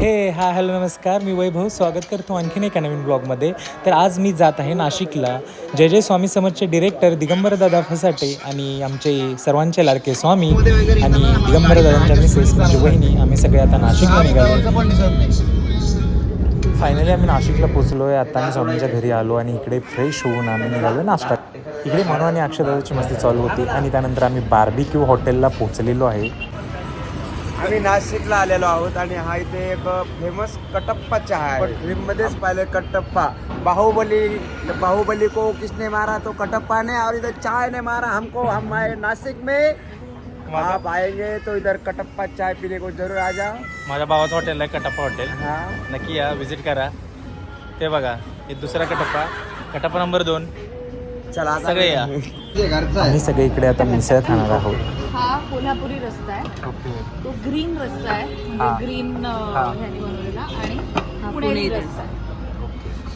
हे हा हॅलो नमस्कार. मी वैभव. स्वागत करतो आणखीन एका नवीन ब्लॉगमध्ये. तर आज मी जात आहे नाशिकला. जय जय स्वामी समजचे डिरेक्टर दिगंबर दादा फसाटे आणि आमचे सर्वांचे लाडके स्वामी आणि दिगंबर दादांच्या मिसेस म्हणजे वहिनी. आम्ही सगळे आता नाशिकला निघालो. फायनली आम्ही नाशिकला पोचलो आहे आता आम्ही स्वामींच्या घरी आलो आणि इकडे फ्रेश होऊन आम्ही निघालो नाश्ता. इकडे मनो आणि अक्षदाची मस्ती चालू होती आणि त्यानंतर आम्ही बार्बिक्यू हॉटेलला पोचलेलो आहे. आम्ही नाशिकला आलेलो आहोत आणि हा इथे एक फेमस कटप्पा चहा आहे. पण फिल्म मध्येच पाहिले कटप्पा. बाहुबली बाहुबली को किसने मारा? तो कटप्पा ने और इधर चाय ने मारा हमको हम आए नासिक में। आप आएंगे तो इधर कटप्पा चाय पीने को जरूर आ जाओ। माझ्या भावाचं हॉटेल आहे कटप्पा हॉटेल हाँ। नक्की या विजिट करा. ते बघा हे दुसरा कटप्पा. कटप्पा नंबर दोन. चला सगळे या. घरचा आम्ही सगळे इकडे आता मिसळ खाणार आहोत. हा कोल्हापुरी रस्ता आहे. तो ग्रीन रस्ता आहे. हा. म्हणजे ग्रीन ह्याने बनवलेला आणि पुणेरी रस्ता आहे.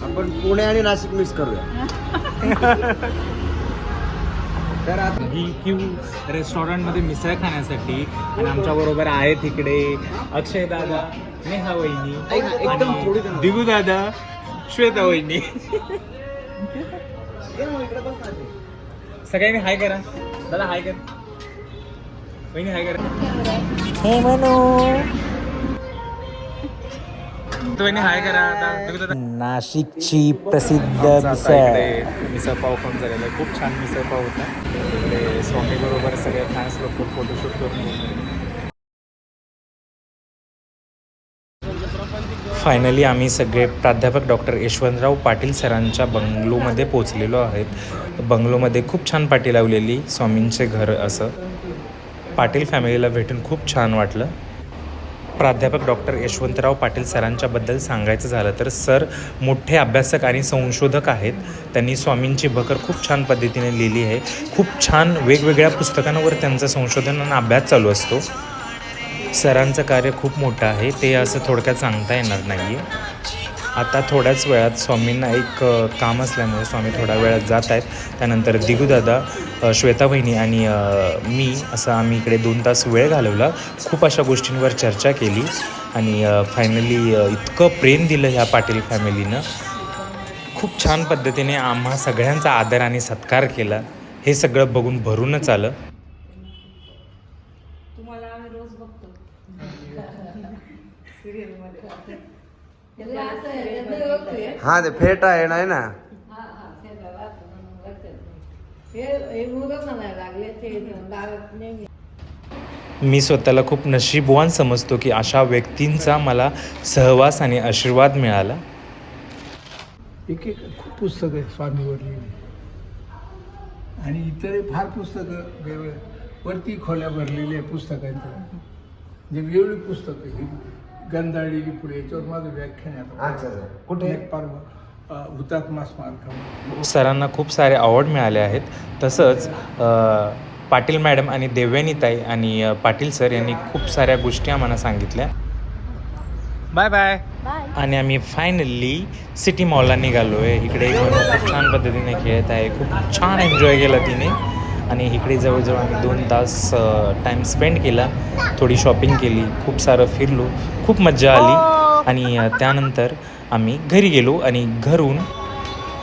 आपण पुणे आणि नाशिक मिक्स करूया. तर आता ही क्यू रेस्टॉरंटमध्ये मिसळ खाण्यासाठी आणि आमच्या बरोबर आहेत इकडे अक्षय दादा नेहा वहिनी एकदम थोडी जण. दिगू दादा श्वेता वहिनी. सगळ्यांनी हाय करा. दादा हाय कर. वहिनी हाय करा. हे म्हणू वहिनी हाय करा. नाशिकची प्रसिद्ध मिसळ मिसळ. पाव खाऊन झालेला आहे. खूप छान मिसळ पाव होता. स्वामी बरोबर सगळे फॅन्स लोक फोटोशूट करून फायनली आम्ही सगळे प्राध्यापक डॉक्टर यशवंतराव पाटील सरांच्या बंगलोमध्ये पोचलेलो आहेत. बंगलोमध्ये खूप छान पाटी लावलेली स्वामींचे घर असं. पाटील फॅमिलीला भेटून खूप छान वाटलं. प्राध्यापक डॉक्टर यशवंतराव पाटील सरांच्याबद्दल सांगायचं झालं तर सर मोठे अभ्यासक आणि संशोधक आहेत. त्यांनी स्वामींची भकर खूप छान पद्धतीने लिहिली आहे. खूप छान वेगवेगळ्या पुस्तकांवर त्यांचं संशोधन आणि अभ्यास चालू असतो. सरांचं कार्य खूप मोठं आहे. ते असं थोडक्यात सांगता येणार नाही आहे आता थोड्याच वेळात स्वामींना एक काम असल्यामुळे स्वामी थोड्या वेळात जात आहेत. त्यानंतर दिगूदादा श्वेता बहिणी आणि मी असं आम्ही इकडे दोन तास वेळ घालवला. खूप अशा गोष्टींवर चर्चा केली आणि फायनली इतकं प्रेम दिलं ह्या पाटील फॅमिलीनं खूप छान पद्धतीने आम्हा सगळ्यांचा आदर आणि सत्कार केला. हे सगळं बघून भरूनच आलं तुम्हाला आम्ही रोज बघतो हा ते फेटा आहे नाही. ना मी स्वतःला खूप नशीबवान समजतो की अशा व्यक्तींचा मला सहवास आणि आशीर्वाद मिळाला. एक एक खूप पुस्तकं आहेत स्वामीवर लिहिली आणि इतर फार पुस्तकं वेगवेगळे वरती खोल्या भरलेल्या आहे पुस्तकांच्या म्हणजे वेगळी पुस्तकं ही गंधाळलेली पुढे याच्यावर माझं व्याख्यान आहे आता. अच्छा कुठे? पर्व हुतात्मा स्मारकामध्ये. सरांना खूप सारे अवॉर्ड मिळाले आहेत. तसंच पाटील मॅडम आणि देवयानीताई आणि पाटील सर यांनी खूप साऱ्या गोष्टी आम्हाला सांगितल्या. बाय बाय बाय आणि आम्ही फायनली सिटी मॉलला निघालो आहे इकडे खूप छान पद्धतीने खेळत आहे. खूप छान एन्जॉय केला तिने. आणि इकडे जवळजवळ आम्ही दोन तास टाईम स्पेंड केला. थोडी शॉपिंग केली खूप सारं फिरलो खूप मज्जा आली. आणि अ, त्यानंतर आम्ही घरी गेलो आणि घरून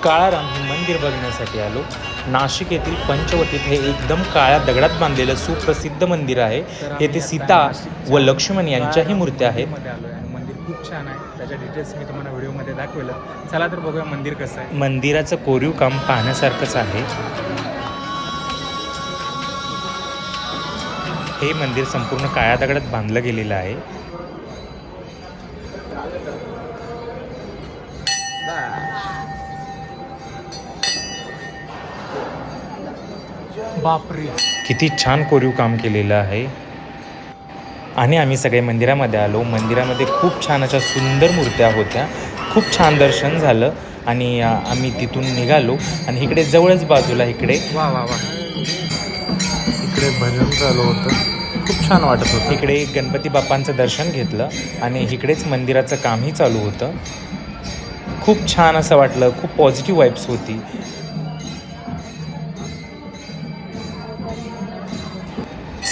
काळाराम हे मंदिर बघण्यासाठी आलो. नाशिक येथील पंचवटीत हे एकदम काळ्या दगडात बांधलेलं सुप्रसिद्ध मंदिर आहे. येथे सीता व लक्ष्मण यांच्याही मूर्त्या आहेत. मंदिर खूप छान आहे. त्याच्या डिटेल्स मी तुम्हाला व्हिडिओमध्ये दाखवलं चला तर बघूया मंदिर कसं आहे. मंदिराचं कोरीव काम पाहण्यासारखंच आहे. हे मंदिर संपूर्ण काळ्या दगडात बांधलं गेलेलं आहे. बापरे. किती छान कोरीव काम केलेलं आहे. आणि आम्ही सगळे मंदिरामध्ये आलो. मंदिरामध्ये खूप छान अशा सुंदर मूर्त्या होत्या. खूप छान दर्शन झालं आणि आम्ही तिथून निघालो. आणि इकडे जवळच बाजूला इकडे वा वा वा. इकडे भजन चालू होतं. छान वाटत होतं. इकडे गणपती बाप्पांचं दर्शन घेतलं आणि इकडेच मंदिराचं कामही चालू होतं. खूप छान असं वाटलं खूप पॉझिटिव्ह वाईब्स होती.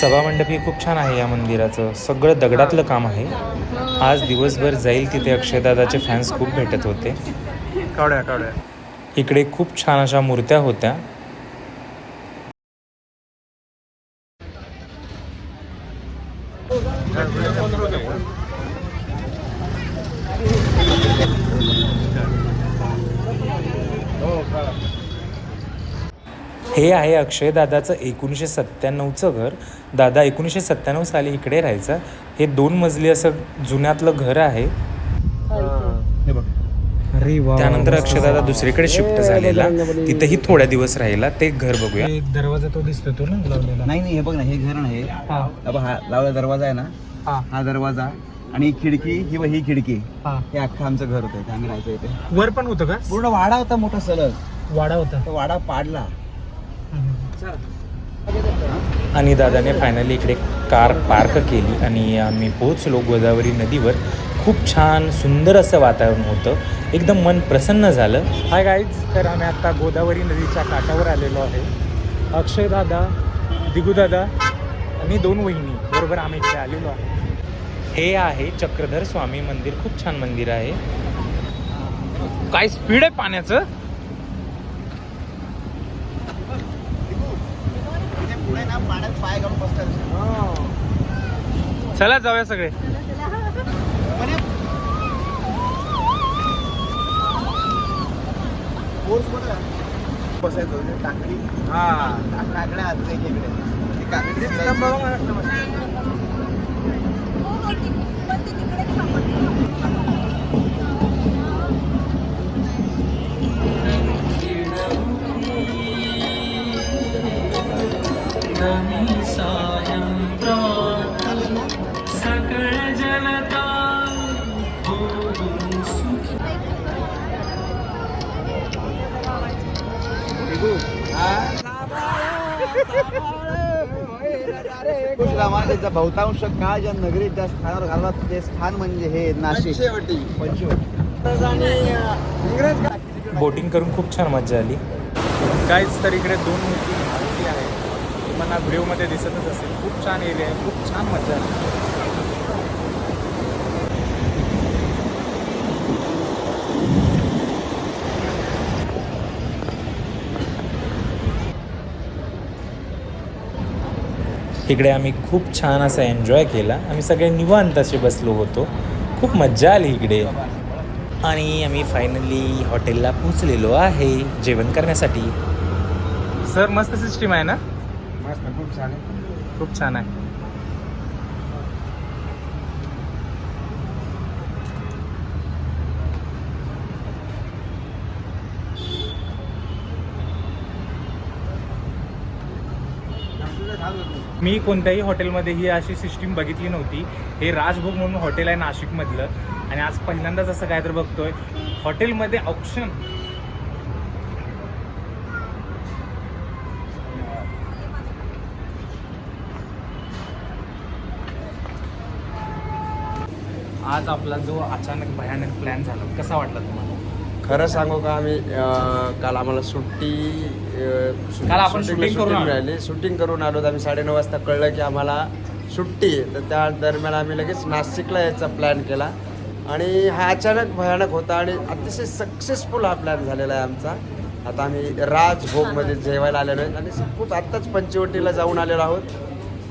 सभामंडप हे खूप छान आहे या मंदिराचं. सगळं दगडातलं काम आहे. आज दिवसभर जाईल तिथे अक्षयदादाचे फॅन्स खूप भेटत होते. कावड्या कावड्या. इकडे खूप छान अशा मूर्त्या होत्या. हे आहे अक्षय दादाचं एकोणीसशे सत्त्याण्णवचं घर. दादा एकोणीसशे सत्त्याण्णव साली इकडे राहायचं. हे दोन मजली असं जुन्यातलं घर आहे. त्यानंतर अक्षयदादा दुसरीकडे शिफ्ट झालेला. तिथेही थोड्या दिवस राहिला ते घर बघूया. दरवाजा तो दिसतो तो ना लावलेला. नाही नाही हे बघ ना हे घर नाही. हा. दरवाजा आहे ना? हा. हा दरवाजा. आणि ही खिडकी ही ही खिडकी. हा. हे अख्खं आमचं घर होतं आम्ही राहायचो इथे. वर पण होतं का? पूर्ण वाडा होता मोठा सलग. वाडा होता. तो वाडा पाडला. आणि दादाने फायनली इकडे कार पार्क केली आणि आम्ही पोहोचलो गोदावरी नदीवर. खूप छान सुंदर असं वातावरण होतं. एकदम मन प्रसन्न झालं. हाय गाईज तर आम्ही आता गोदावरी नदीच्या काठावर आलेलो आहे. अक्षय दादा दिगू दादा आणि दोन वहिनी बरोबर आम्ही इथे आलेलो आहे. हे आहे चक्रधर स्वामी मंदिर. खूप छान मंदिर आहे. काय स्पीड आहे पाण्याचं? चला जाऊया सगळे. बसायचो ते टाकडी हा. काकड्या हात इकडे. काकडी महाराजांचा बहुतांश काळ ज्या नगरीत ज्या स्थानावर घालला ते स्थान म्हणजे हे नाशिक. पंचवटी. बोटिंग करून खूप छान मजा आली. काहीच तर इकडे दोन मूर्ती आहे तुम्हाला व्हिडिओमध्ये दिसतच असेल. खूप छान एरिया आहे खूप छान मजा आहे इकडे आम्ही खूप छान असा एन्जॉय केला. आम्ही सगळे निवांत असे बसलो होतो. खूप मज्जा आली इकडे. आणि आम्ही फायनली हॉटेलला पोचलेलो आहे जेवण करण्यासाठी. सर मस्त सिस्टीम आहे ना? मस्त खूप छान आहे. खूप छान आहे. मी कोणत्याही हॉटेलमध्ये ही अशी सिस्टीम बघितली नव्हती. हे राजभोग म्हणून हॉटेल आहे नाशिकमधलं. आणि आज पहिल्यांदाच असं काय तर बघतोय. हॉटेलमध्ये ऑप्शन आज आपला जो अचानक भयानक प्लॅन झाला कसा वाटला तुम्हाला? खरं सांगू का आम्ही अं, काल आम्हाला सुट्टी अं, काल आपण shooting करून सुट्टी आलो. मिळाली. शूटिंग करून आलो आम्ही साडेनऊ वाजता कळलं की आम्हाला सुट्टी आहे. तर त्या दरम्यान आम्ही लगेच नाशिकला यायचा प्लॅन केला. आणि हा अचानक भयानक होता आणि अतिशय सक्सेसफुल हा प्लॅन झालेला आहे आमचा. आता आम्ही राजभोगमध्ये जेवायला आलेलो आहेत आणि खूप आत्ताच पंचवटीला जाऊन आलेलो आहोत.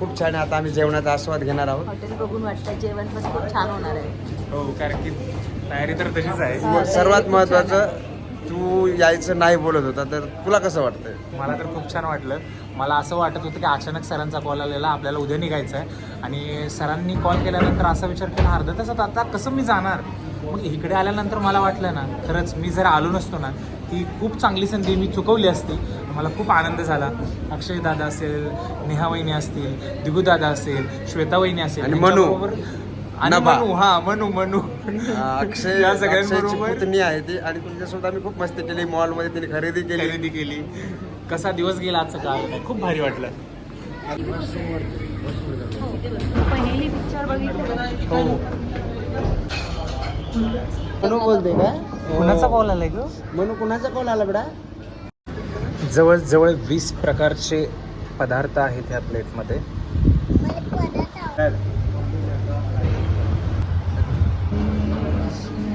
खूप छान आहे. आता आम्ही जेवणाचा आस्वाद घेणार आहोत. हॉटेल बघून वाटतं जेवण पण खूप छान होणार आहे. हो कारण की तयारी तर तशीच आहे. सर्वात महत्त्वाचं तू यायचं नाही बोलत होता तर तुला कसं वाटतंय? मला तर खूप छान वाटलं. मला असं वाटत होतं की अचानक सरांचा कॉल आलेला आपल्याला उद्या निघायचं आहे आणि सरांनी कॉल केल्यानंतर असा विचार केला अर्धा तासात आता कसं मी जाणार? मग इकडे आल्यानंतर मला वाटलं ना खरंच मी जर आलो नसतो ना ती खूप चांगली संधी मी चुकवली असती. मला खूप आनंद झाला. अक्षय दादा असेल नेहा वहिनी असतील दिगू दादा असेल श्वेता वहिनी असेल आणि मनू. आणि नभा. मनू हा मनू मनू. अक्षय या अक्षयची सगळ्यांबरोबर पुतणी आहे ती आणि तुझ्यासोबत आम्ही खूप मस्ती केली. मॉलमध्ये तिने खरेदी केली. खरेदी केली. कसा दिवस गेला आजचा काळ खूप भारी वाटलं. पहिली पिक्चर बघितली. हो. मनू बोलते का कुणाचा कॉल आलाय ग? मनू कुणाचा कॉल आला बेटा? जवळजवळ वीस प्रकारचे पदार्थ आहेत ह्या प्लेटमध्ये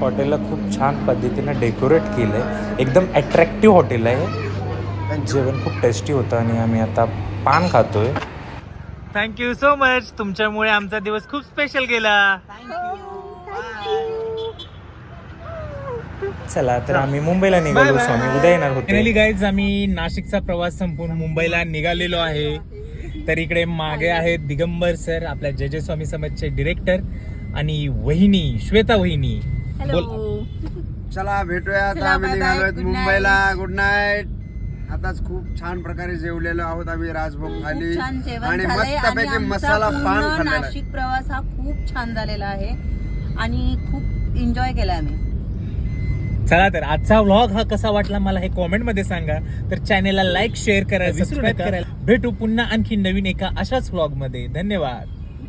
हॉटेलला खूप छान पद्धतीनं डेकोरेट केलं आहे एकदम अट्रॅक्टिव्ह हॉटेल आहे जेवण खूप टेस्टी होतं आणि आम्ही आता पान खातोय. थँक्यू सो मच तुमच्यामुळे आमचा दिवस खूप स्पेशल गेला. चला तर आम्ही मुंबईला निघालो स्वामी. उद्या येणार होते. गाईज आम्ही नाशिकचा प्रवास संपून मुंबईला निघालेलो आहे. तर इकडे मागे आहेत दिगंबर सर आपल्या जय जय स्वामी समाजचे डिरेक्टर आणि वहिनी श्वेता वहिनी. बोल. चला भेटूया. आता आम्ही निघालोय मुंबईला. गुड नाईट आताच खूप छान प्रकारे जेवलेलो आहोत आम्ही राजभोग खाली. छान जेवण आणि झालंय. आणि मस्तपैकी आमचा मसाला पान पूर्ण खाल्लेला आहे. नाशिक प्रवास हा खूप छान झालेला आहे. आणि खूप एन्जॉय केलाय आम्ही. चला तर आजचा व्लॉग हा कसा वाटला मला हे कॉमेंटमध्ये सांगा. तर चॅनेलला लाईक शेअर करा सबस्क्राईब करा. भेटू पुन्हा आणखी नवीन एका अशाच व्लॉगमध्ये. धन्यवाद.